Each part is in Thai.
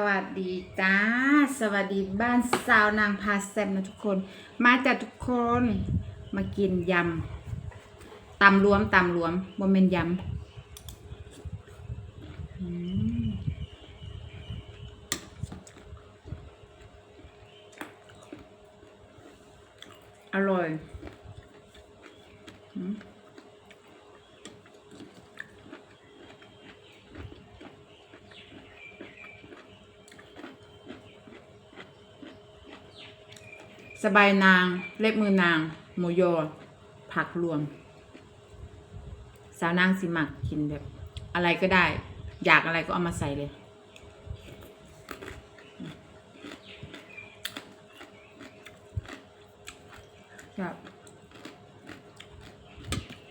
สวัสดีจ้า สวัสดีบ้านสาวนางพาแซมนะทุกคน มาจากทุกคนมากินยำตำรวมตำรวมบ่แม่นยำอืมอร่อย สบายนาง เล็บมือนาง หมูยอ ผักรวม สาวนางสิมักกินแบบ อะไรก็ได้ อยากอะไรก็เอามาใส่เลย ครับ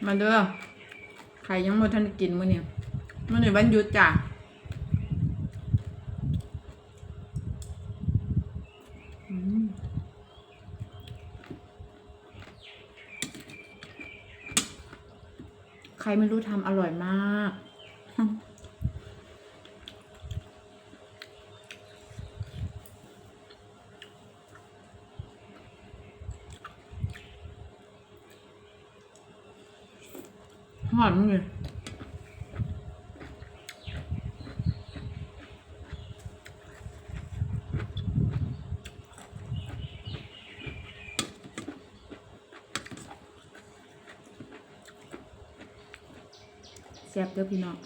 มาเด้อใครยังไม่ทันกินมื้อนี้มื้อนี้วันหยุดจ้ะอืม ใครไม่รู้ทำอร่อยมาก หอมเลย ซ่บเด้อพี่น้อง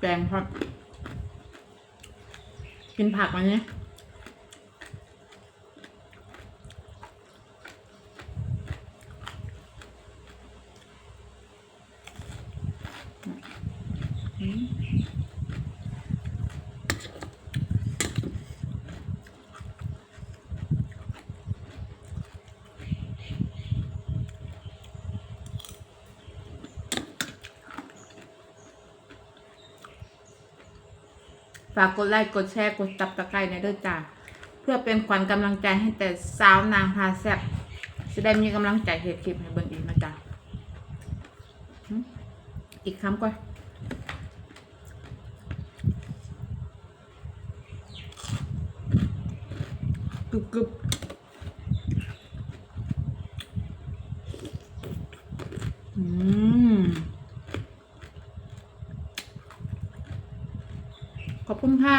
แกงครับ กินผักไหมเนี่ย ฝากกดไลค์กดแชร์กดตับตะไคร้ในเด้อจ้าเพื่อเป็นขวัญกำลังใจให้แต่สาวนางพาแซบจะได้มีกำลังใจเหตุคลิปให้เบิ่งอีกนะจ๊ะอีกคำก่อนกึบกึบ ขอบคุณค่ะ